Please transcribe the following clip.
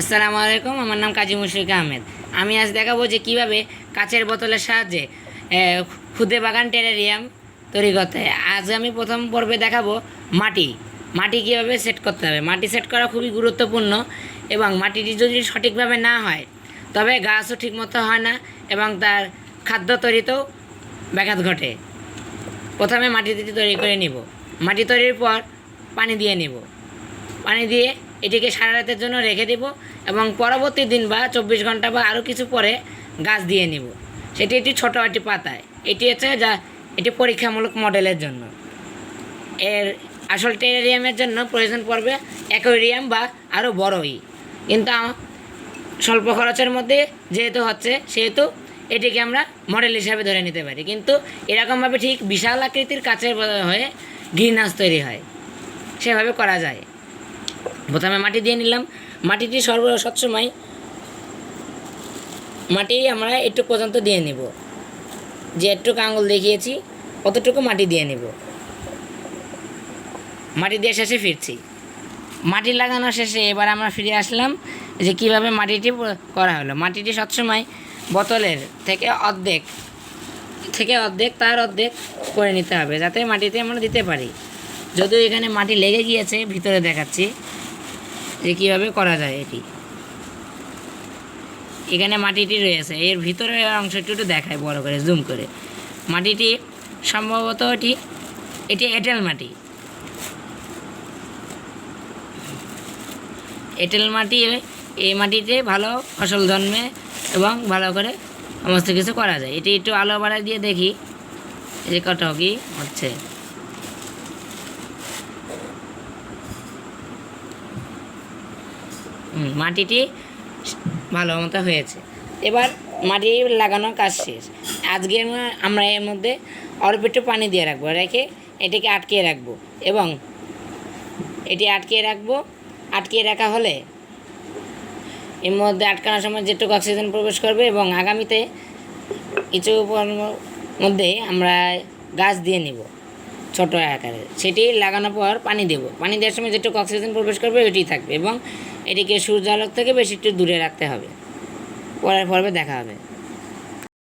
আসসালামু আলাইকুম, আমার নাম কাজী মুশফিক আহমেদ। আমি আজ দেখাবো যে কীভাবে কাচের বোতলের সাহায্যে খুদে বাগান টেরারিয়াম তৈরি করতে হয়। আজ আমি প্রথম পর্বে দেখাবো মাটি। মাটি কীভাবে সেট করতে হবে? মাটি সেট করা খুবই গুরুত্বপূর্ণ এবং মাটিটি যদি সঠিকভাবে না হয়, তবে গাছও ঠিকমতো হয় না এবং তার খাদ্য তৈরিতেও ব্যাঘাত ঘটে। প্রথমে মাটিটি তৈরি করে নিব। মাটি তৈরির পর পানি দিয়ে নিব। পানি দিয়ে এটিকে সারা রাতের জন্য রেখে দেব এবং পরবর্তী দিন বা চব্বিশ ঘণ্টা বা আরও কিছু পরে গাছ দিয়ে নিব। সেটি একটি ছোটো একটি পাতায়। এটি হচ্ছে যা এটি পরীক্ষামূলক মডেলের জন্য। এর আসল টেরিয়ামের জন্য প্রয়োজন পড়বে অ্যাকোয়ারিয়াম বা আরও বড়ই। কিন্তু স্বল্প খরচের মধ্যে যেহেতু হচ্ছে, সেহেতু এটিকে আমরা মডেল হিসাবে ধরে নিতে পারি। কিন্তু এরকমভাবে ঠিক বিশাল আকৃতির কাচের ব- হয়ে গ্রিন হাউস তৈরি হয়। সেভাবে করা যায়। প্রথমে মাটি দিয়ে নিলাম। মাটিটি সর্ব সবসময় মাটি আমরা একটু পর্যন্ত দিয়ে নিব। যে একটুকু আঙুল দেখিয়েছি, অতটুকু মাটি দিয়ে নিব। মাটি দিয়ে শেষে ফিরছি। মাটি লাগানো শেষে এবার আমরা ফিরে আসলাম যে কীভাবে মাটিটি করা হলো। মাটিটি সবসময় বোতলের থেকে অর্ধেক থেকে অর্ধেক, তার অর্ধেক করে নিতে হবে, যাতে মাটিতে আমরা দিতে পারি। যদিও এখানে মাটি লেগে গিয়েছে, ভিতরে দেখাচ্ছি। যে কীভাবে করা যায় এটি। এখানে মাটিটি রয়েছে। এর ভিতরের অংশটি একটু দেখায়, বড় করে জুম করে। মাটিটি সম্ভবত এটি এটি এঁটেল মাটি। এঁটেল মাটি, এই মাটিতে ভালো ফসল জন্মে এবং ভালো করে সমস্ত কিছু করা যায়। এটি একটু আলো বাড়ায় দিয়ে দেখি। যে কত কি হচ্ছে। মাটিটি ভালো মতো হয়েছে। এবার মাটি লাগানোর কাজ শেষ। আজকে আমরা- এর মধ্যে অল্প একটু পানি দিয়ে রাখব, রেখে এটিকে আটকে রাখব এবং এটি আটকে রাখব। আটকে রাখা হলে এর মধ্যে আটকানোর সময় যেটুকু অক্সিজেন প্রবেশ করবে এবং আগামীতে কিছু মধ্যে আমরা গাছ দিয়ে নিব। ছোট আকারে। সেটি লাগানোর পর পানি দেব। পানি দেওয়ার সময় যেটুকু অক্সিজেন প্রবেশ করবে, ওইটি থাকবে এবং এটিকে সূর্য আলোক থেকে বেশি একটু দূরে রাখতে হবে। পরের পর্বে দেখা হবে।